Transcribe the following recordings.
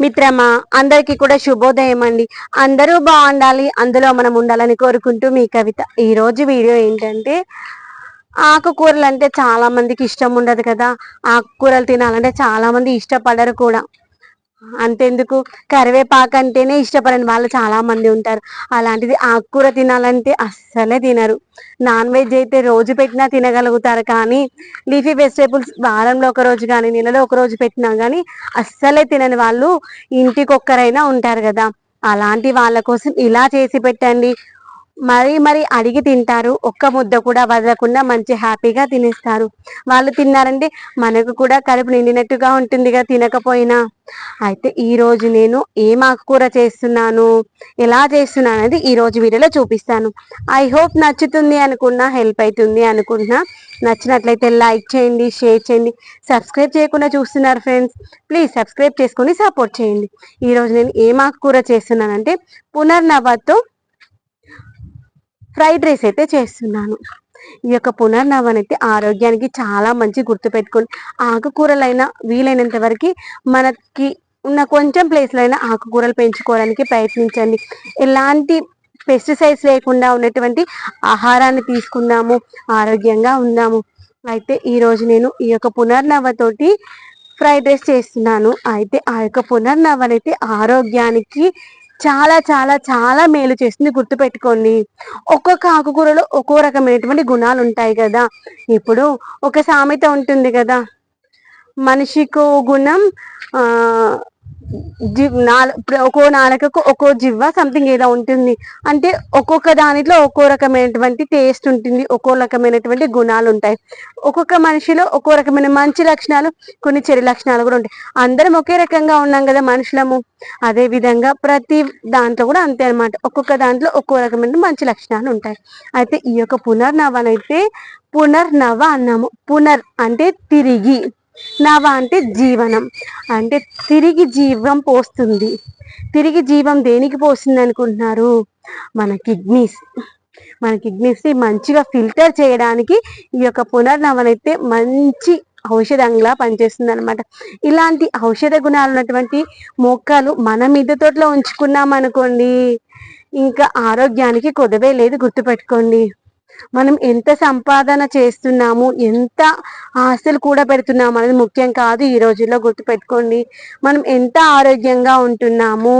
మిత్రమా అందరికీ కూడా శుభోదయం అండి అందరూ బాగుండాలి అందులో మనం ఉండాలని కోరుకుంటూ మీ కవిత. ఈరోజు వీడియో ఏంటంటే ఆకుకూరలు అంటే చాలా మందికి ఇష్టం ఉండదు కదా. ఆకుకూరలు తినాలంటే చాలా మంది ఇష్టపడరు కూడా. అంతెందుకు? కరివేపాకు అంటేనే ఇష్టపడని. వాళ్ళు చాలా మంది ఉంటారు. అలాంటిది ఆకుకూర తినాలంటే అస్సలే తినరు. నాన్ వెజ్ అయితే రోజు పెట్టినా తినగలుగుతారు కానీ లీఫీ వెజిటేబుల్స్ వారంలో ఒక రోజు కానీ నెలలో ఒక రోజు పెట్టినా కానీ అస్సలే తినని వాళ్ళు ఇంటికొక్కరైనా ఉంటారు కదా. అలాంటి వాళ్ళ కోసం ఇలా చేసి పెట్టండి. మరి మరి అడిగి తింటారు. ఒక్క ముద్ద కూడా వదలకుండా మంచి హ్యాపీగా తినేస్తారు. వాళ్ళు తిన్నారంటే మనకు కూడా కడుపు నిండినట్టుగా ఉంటుందిగా తినకపోయినా. అయితే ఈరోజు నేను ఏం ఆకుకూర చేస్తున్నాను? ఎలా చేస్తున్నాను అనేది ఈరోజు వీడియోలో చూపిస్తాను. ఐ హోప్ నచ్చుతుంది అనుకున్నా హెల్ప్ అవుతుంది అనుకున్నా నచ్చినట్లయితే లైక్ చేయండి షేర్ చేయండి. సబ్స్క్రైబ్ చేయకుండా చూస్తున్నారు ఫ్రెండ్స్ ప్లీజ్ సబ్స్క్రైబ్ చేసుకొని సపోర్ట్ చేయండి. ఈరోజు నేను ఏం ఆకుకూర చేస్తున్నానంటే పునర్నవతో ఫ్రైడ్ రైస్ అయితే చేస్తున్నాను. ఈ యొక్క పునర్నవన్ అయితే ఆరోగ్యానికి చాలా మంచి గుర్తుపెట్టుకోండి ఆకుకూరలైనా వీలైనంత వరకు మనకి ఉన్న కొంచెం ప్లేస్లో అయినా ఆకుకూరలు పెంచుకోవడానికి ప్రయత్నించండి. ఎలాంటి పెస్టిసైడ్స్ లేకుండా ఉన్నటువంటి ఆహారాన్ని తీసుకుందాము ఆరోగ్యంగా ఉందాము. అయితే ఈరోజు నేను ఈ యొక్క పునర్నవతోటి ఫ్రైడ్ రైస్ చేస్తున్నాను. అయితే ఆ యొక్క పునర్నవన్ అయితే ఆరోగ్యానికి చాలా చాలా చాలా మేలు చేస్తుంది గుర్తుపెట్టుకోండి. ఒక్కొక్క ఆకుకూరలో ఒక్కో రకమైనటువంటి గుణాలు ఉంటాయి కదా. ఇప్పుడు ఒక సామెత ఉంటుంది కదా. మనిషికో గుణం ఆ ఒక్కో నాలుకకు ఒక్కో జివ్వ సంథింగ్ ఏదో ఉంటుంది. అంటే ఒక్కొక్క దానిలో ఒక్కో రకమైనటువంటి టేస్ట్ ఉంటుంది ఒక్కో రకమైనటువంటి గుణాలు ఉంటాయి. ఒక్కొక్క మనిషిలో ఒక్కో రకమైన మంచి లక్షణాలు కొన్ని చెడు లక్షణాలు కూడా ఉంటాయి. అందరం ఒకే రకంగా ఉన్నాం కదా మనుషులము. అదే విధంగా ప్రతి దాంట్లో కూడా అంతే అనమాట ఒక్కొక్క దాంట్లో ఒక్కో రకమైన మంచి లక్షణాలు ఉంటాయి. అయితే ఈ యొక్క పునర్నవనైతే పునర్నవ అన్నాము. పునర్ అంటే తిరిగి. నవ అంటే జీవనం. అంటే తిరిగి జీవం పోస్తుంది. తిరిగి జీవం దేనికి పోస్తుంది అనుకుంటున్నారు? మన కిడ్నీస్. మన కిడ్నీస్ని మంచిగా ఫిల్టర్ చేయడానికి ఈ యొక్క పునర్నవన అయితే మంచి ఔషధంగా పనిచేస్తుంది అనమాట ఇలాంటి ఔషధ గుణాలు ఉన్నటువంటి మొక్కలు మన మిద్దె తోటలో ఉంచుకున్నాం అనుకోండి ఇంకా ఆరోగ్యానికి కొదవే లేదు గుర్తుపెట్టుకోండి. మనం ఎంత సంపాదన చేస్తున్నాము ఎంత ఆస్తులు కూడా పెడుతున్నాము అనేది ముఖ్యం కాదు ఈ రోజుల్లో గుర్తుపెట్టుకోండి. మనం ఎంత ఆరోగ్యంగా ఉంటున్నాము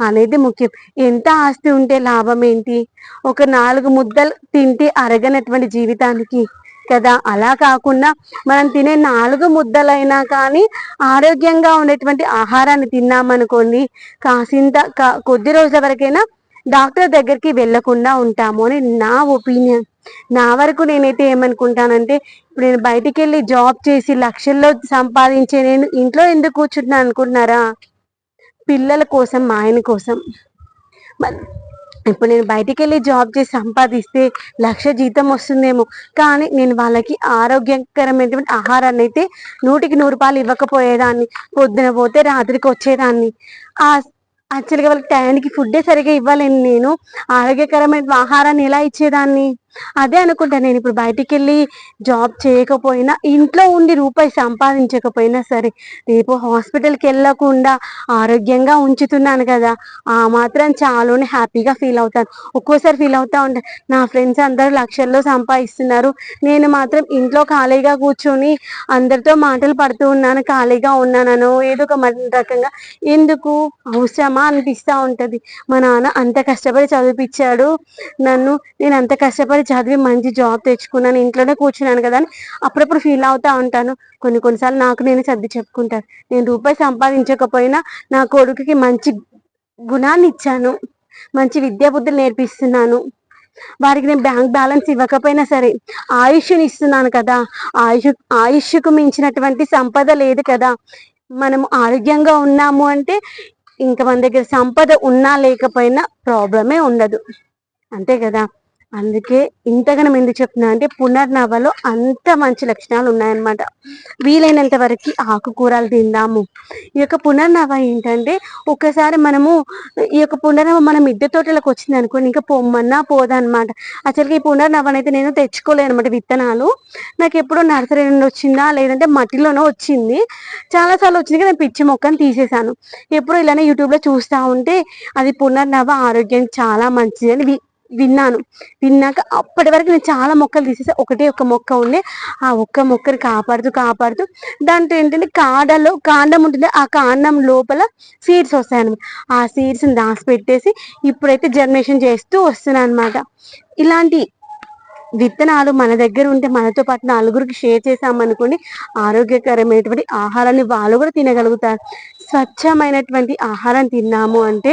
అనేది ముఖ్యం. ఎంత ఆస్తి ఉంటే లాభం ఏంటి? ఒక నాలుగు ముద్దలు తింటే అరగనటువంటి జీవితానికి కదా. అలా కాకుండా మనం తినే నాలుగు ముద్దలైనా కానీ ఆరోగ్యంగా ఉండేటువంటి ఆహారాన్ని తిన్నామనుకోండి కాసింత కొద్ది రోజుల వరకైనా డాక్టర్ దగ్గరికి వెళ్ళకుండా ఉంటాము అని నా ఒపీనియన్. నా వరకు నేనైతే ఏమనుకుంటానంటే ఇప్పుడు నేను బయటికి వెళ్ళి జాబ్ చేసి లక్షల్లో సంపాదించే నేను ఇంట్లో ఎందుకు కూర్చుంటున్నాను అనుకుంటున్నారా పిల్లల కోసం మా ఆయన కోసం. ఇప్పుడు నేను బయటికి వెళ్ళి జాబ్ చేసి సంపాదిస్తే లక్ష జీతం వస్తుందేమో. కానీ నేను వాళ్ళకి ఆరోగ్యకరమైనటువంటి ఆహారాన్ని అయితే నూటికి నూరు రూపాయలు ఇవ్వకపోయేదాన్ని పొద్దున పోతే రాత్రికి వచ్చేదాన్ని. ఆ యాక్చువల్గా వాళ్ళకి టైంకి ఫుడ్డే సరిగా ఇవ్వలేను నేను. ఆరోగ్యకరమైన ఆహారాన్ని ఎలా ఇచ్చేదాన్ని? అదే అనుకుంటా నేను ఇప్పుడు బయటికి వెళ్ళి జాబ్ చేయకపోయినా ఇంట్లో ఉండి రూపాయి సంపాదించకపోయినా సరే రేపు హాస్పిటల్కి వెళ్ళకుండా ఆరోగ్యంగా ఉంచుతున్నాను కదా ఆ మాత్రం చాలానే హ్యాపీగా ఫీల్ అవుతాను. ఒక్కోసారి ఫీల్ అవుతా ఉంటాను నా ఫ్రెండ్స్ అందరూ లక్షల్లో సంపాదిస్తున్నారు నేను మాత్రం ఇంట్లో ఖాళీగా కూర్చొని అందరితో మాటలు పడుతూ ఉన్నాను ఖాళీగా ఉన్నానను ఏదో ఒక రకంగా ఎందుకు అవసరమా అనిపిస్తూ ఉంటుంది. మా నాన్న అంత కష్టపడి చదివిపించాడు నన్ను నేను అంత కష్టపడి చదివి మంచి జాబ్ తెచ్చుకున్నాను ఇంట్లోనే కూర్చున్నాను కదా అని అప్పుడప్పుడు ఫీల్ అవుతా ఉంటాను. కొన్ని కొన్నిసార్లు నాకు నేను సర్ది చెప్పుకుంటాను. నేను రూపాయి సంపాదించకపోయినా నా కొడుకుకి మంచి గుణాన్ని ఇచ్చాను. మంచి విద్యా బుద్ధులు నేర్పిస్తున్నాను. వారికి నేను బ్యాంక్ బ్యాలెన్స్ ఇవ్వకపోయినా సరే ఆయుష్ని ఇస్తున్నాను కదా. ఆయుష్ ఆయుష్కు మించినటువంటి సంపద లేదు కదా. మనం ఆరోగ్యంగా ఉన్నాము అంటే ఇంకా మన దగ్గర సంపద ఉన్నా లేకపోయినా ప్రాబ్లమే ఉండదు. అంతే కదా. అందుకే ఇంతగానం ఎందుకు చెప్తున్నా అంటే పునర్నవలో అంత మంచి లక్షణాలు ఉన్నాయన్నమాట. వీలైనంత వరకు ఆకుకూరలు తిందాము. ఈ యొక్క పునర్నవ ఏంటంటే ఒకసారి మనము ఈ యొక్క పునర్నవ మన మిద్దె తోటలకు వచ్చింది అనుకోండి ఇంకా పొమ్మన్నా పోదన్నమాట. అసలుకి ఈ పునర్నవనైతే నేను తెచ్చుకోలేదు అనమాట విత్తనాలు. నాకు ఎప్పుడో నర్సరీ నుండి వచ్చిందా లేదంటే మట్టిలోనో వచ్చింది. చాలాసార్లు వచ్చింది కానీ నేను పిచ్చి మొక్కని తీసేశాను. ఎప్పుడు ఇలానే యూట్యూబ్లో చూస్తూ ఉంటే అది పునర్నవ ఆరోగ్యానికి చాలా మంచిది అని విన్నాను. విన్నాక అప్పటి వరకు నేను చాలా మొక్కలు తీసేసి. ఒకటే ఒక మొక్క ఉండే. ఆ ఒక్క మొక్కని కాపాడుతూ కాపాడుతూ దాంట్లో ఏంటంటే కాడలో కాండం ఉంటుంది. ఆ కాండం లోపల సీడ్స్ వస్తాయి ఆ సీడ్స్ని దాచిపెట్టేసి ఇప్పుడైతే జర్నేషన్ చేస్తూ వస్తున్నాను అనమాట ఇలాంటి విత్తనాలు మన దగ్గర ఉంటే మనతో పాటు నలుగురికి షేర్ చేసామనుకోండి ఆరోగ్యకరమైనటువంటి ఆహారాన్ని వాళ్ళు కూడా తినగలుగుతారు. స్వచ్ఛమైనటువంటి ఆహారం తిన్నాము అంటే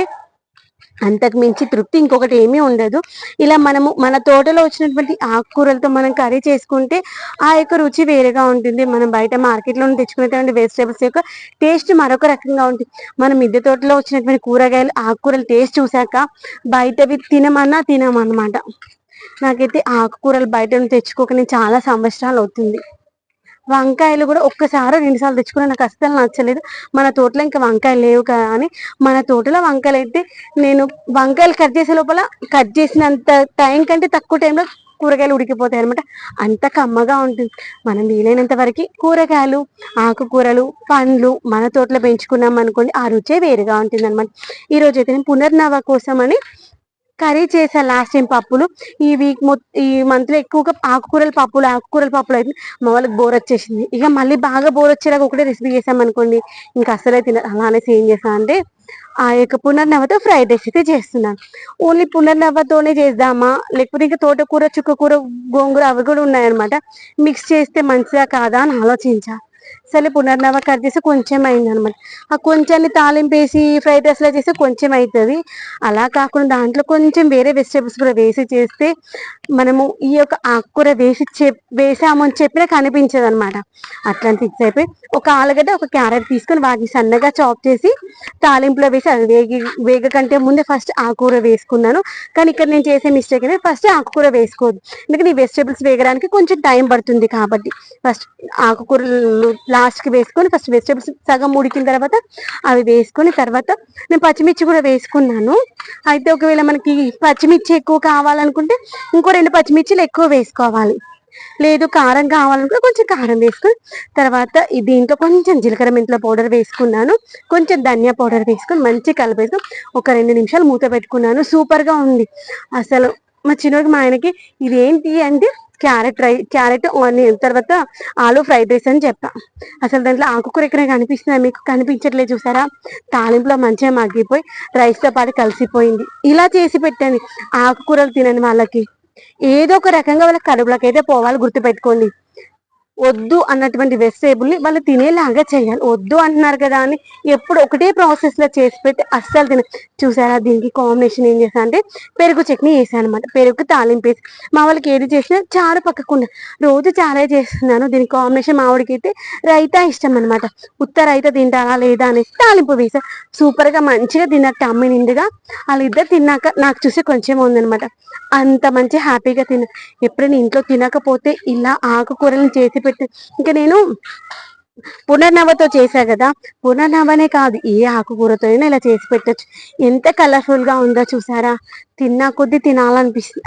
అంతకు మించి తృప్తి ఇంకొకటి ఏమీ ఉండదు. ఇలా మనము మన తోటలో వచ్చినటువంటి ఆకుకూరలతో మనం కర్రీ చేసుకుంటే ఆ యొక్క రుచి వేరేగా ఉంటుంది. మనం బయట మార్కెట్లో తెచ్చుకునేటువంటి వెజిటేబుల్స్ యొక్క టేస్ట్ మరొక రకంగా ఉంటుంది. మనం మిద్దె తోటలో వచ్చినటువంటి కూరగాయలు ఆకుకూరలు టేస్ట్ చూసాక బయటవి తినమన్నా తినమన్నమాట. నాకైతే ఆకుకూరలు బయట తెచ్చుకోక నేను చాలా సంవత్సరాలు అవుతుంది. వంకాయలు కూడా ఒక్కసారి రెండుసార్లు తెచ్చుకున్నా నాకు అస్సలు నచ్చలేదు. మన తోటలో ఇంకా వంకాయలు లేవు కదా అని మన తోటలో వంకాయలు అయితే నేను వంకాయలు కట్ చేసే లోపల కట్ చేసినంత టైం కంటే తక్కువ టైంలో కూరగాయలు ఉడికిపోతాయి అనమాట అంత కమ్మగా ఉంటుంది. మనం వీలైనంత వరకు కూరగాయలు ఆకుకూరలు పండ్లు మన తోటలో పెంచుకున్నాం అనుకోండి ఆ రుచే వేరుగా ఉంటుంది అనమాట ఈరోజు అయితే నేను పునర్నవ కోసం అని కర్రీ చేసా లాస్ట్ టైం పప్పులు. ఈ వీక్ ఈ మంత్లో ఎక్కువగా ఆకుకూరల పప్పులు ఆకుకూరల పప్పులు అయితే మా వాళ్ళకి బోర్ వచ్చేసింది. ఇక మళ్ళీ బాగా బోర్ వచ్చేలాగా ఒకటే రెసిపీ చేసామనుకోండి ఇంకా అసలే తిన అలానే ఏం చేసా అంటే ఆ యొక్క పునర్నవ్వతో ఫ్రైడ్ రైస్ అయితే చేస్తున్నాను ఓన్లీ పునర్నవ్వతోనే చేద్దామా? లేకపోతే ఇంకా తోటకూర చుక్కకూర గోంగూర అవి కూడా ఉన్నాయన్నమాట. మిక్స్ చేస్తే మంచిదా కాదా అని ఆలోచించా. సరే పునర్నవ కట్ చేసి కొంచెం అయింది అనమాట ఆ కొంచెంని తాలింపు వేసి ఫ్రైడ్ రైస్లో చేస్తే కొంచెం అవుతుంది అలా కాకుండా దాంట్లో కొంచెం వేరే వెజిటేబుల్స్ కూడా వేసి చేస్తే మనము ఈ యొక్క ఆకుకూర వేసి చెప్ వేసాము అని చెప్పినా కనిపించదు అనమాట అట్లాంటి ఫిక్స్ అయిపోయి ఒక ఆలుగడ్డ ఒక క్యారెట్ తీసుకొని వాటిని సన్నగా చాప్ చేసి తాలింపులో వేసి అది వేగి వేగ కంటే ముందే ఫస్ట్ ఆకుకూర వేసుకున్నాను. కానీ ఇక్కడ నేను చేసే మిస్టేక్ అనేది ఫస్ట్ ఆకుకూర వేసుకోవద్దు. ఎందుకంటే ఈ వెజిటేబుల్స్ వేగడానికి కొంచెం టైం పడుతుంది కాబట్టి ఫస్ట్ ఆకుకూరలు లాస్ట్కి వేసుకొని ఫస్ట్ వెజిటేబుల్స్ సగం ఉడికిన తర్వాత అవి వేసుకొని తర్వాత నేను పచ్చిమిర్చి కూడా వేసుకున్నాను. అయితే ఒకవేళ మనకి పచ్చిమిర్చి ఎక్కువ కావాలనుకుంటే ఇంకో రెండు పచ్చిమిర్చిలు ఎక్కువ వేసుకోవాలి. లేదు కారం కావాలనుకుంటే కొంచెం కారం వేసుకొని తర్వాత దీంట్లో కొంచెం జీలకర్ర మెంతుల పౌడర్ వేసుకున్నాను. కొంచెం ధనియా పౌడర్ వేసుకొని మంచి కలిపేసి ఒక రెండు నిమిషాలు మూత పెట్టుకున్నాను. సూపర్గా ఉంది. అసలు మా చిన్నకి మా ఆయనకి ఇదేంటి అంటే క్యారెట్ రై క్యారెట్ ఆనియన్ తర్వాత ఆలు ఫ్రైడ్ రైస్ అని చెప్పా. అసలు దాంట్లో ఆకుకూర ఎక్కడ కనిపిస్తుందా మీకు? కనిపించట్లేదు చూసారా? తాలింపులో మంచిగా మగ్గిపోయి రైస్తో పాటు కలిసిపోయింది. ఇలా చేసి పెట్టండి ఆకుకూరలు తినని వాళ్ళకి. ఏదో ఒక రకంగా వాళ్ళ కడుపులోకి అయితే పోవాలి గుర్తుపెట్టుకోండి. వద్దు అన్నటువంటి వెజిటేబుల్ని వాళ్ళు తినేలాగా చేయాలి. వద్దు అంటున్నారు కదా అని ఎప్పుడు ఒకటే ప్రాసెస్లో చేసి పెట్టి అస్సలు తిన చూసారా? దీనికి కాంబినేషన్ ఏం చేసా అంటే పెరుగు చట్నీ వేసాను అనమాట పెరుగు తాలింపు వేసి మా వాళ్ళకి ఏది చేసినా చారు పక్కకుండా. రోజు చారే చేస్తున్నాను. దీనికి కాంబినేషన్ మావిడికి అయితే రైతా ఇష్టం అనమాట ఉత్త రైతా తింటారా లేదా అనేసి తాలింపు వేసా. సూపర్గా మంచిగా తిన్నట్టు అమ్మి నిండుగా వాళ్ళిద్దరు తిన్నాక నాకు చూసి కొంచెం ఉందనమాట అంత మంచి హ్యాపీగా తిన ఎప్పుడైనా ఇంట్లో తినకపోతే ఇలా ఆకుకూరలను చేసి పెట్టి. ఇంకా నేను పునర్నవతో చేశా కదా. పునర్నవనే కాదు ఏ ఆకుకూరతో అయినా ఇలా చేసి పెట్టచ్చు. ఎంత కలర్ఫుల్గా ఉందో చూసారా? తిన్నా కొద్దీ తినాలనిపిస్తుంది.